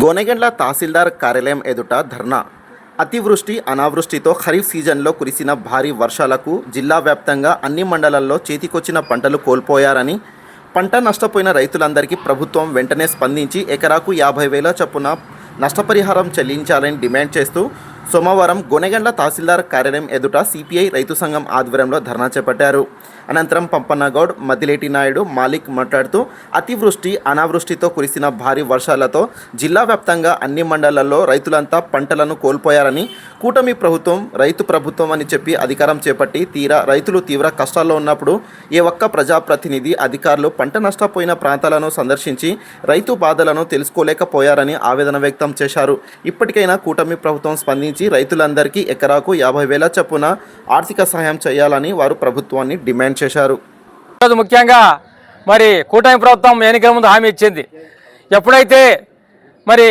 గోనెగండ్ల తహసీల్దార్ కార్యాలయం ఎదుట ధర్నా. అతివృష్టి అనావృష్టితో ఖరీఫ్ సీజన్లో కురిసిన భారీ వర్షాలకు జిల్లా వ్యాప్తంగా అన్ని మండలాల్లో చేతికొచ్చిన పంటలు కోల్పోయారని పంట నష్టపోయిన రైతులందరికీ ప్రభుత్వం వెంటనే స్పందించి ఎకరాకు యాభై వేల చొప్పున నష్టపరిహారం చెల్లించాలని డిమాండ్ చేస్తూ సోమవారం గోనెగండ్ల తహసీల్దార్ కార్యాలయం ఎదుట సిపిఐ రైతు సంఘం ఆధ్వర్యంలో ధర్నా చేపట్టారు. అనంతరం పంపన్నగౌడ్ మదిలేటి నాయుడు మాలిక్ మాట్లాడుతూ అతివృష్టి అనావృష్టితో కురిసిన భారీ వర్షాలతో జిల్లా వ్యాప్తంగా అన్ని మండలాల్లో రైతులంతా పంటలను కోల్పోయారని కూటమి ప్రభుత్వం రైతు ప్రభుత్వం అని చెప్పి అధికారం చేపట్టి తీరా రైతులు తీవ్ర కష్టాల్లో ఉన్నప్పుడు ఏ ఒక్క ప్రజాప్రతినిధి అధికారులు పంట నష్టపోయిన ప్రాంతాలను సందర్శించి రైతు బాధలను తెలుసుకోలేకపోయారని ఆవేదన వ్యక్తం చేశారు. ఇప్పటికైనా కూటమి ప్రభుత్వం స్పందించి రైతులందరికీ ఎకరాకు యాభై వేల చొప్పున ఆర్థిక సహాయం చేయాలని వారు ప్రభుత్వాన్ని డిమాండ్ చేశారు. ముఖ్యంగా మరి కూటమి ప్రభుత్వం ఎన్నికల ముందు హామీ ఇచ్చింది. ఎప్పుడైతే మరి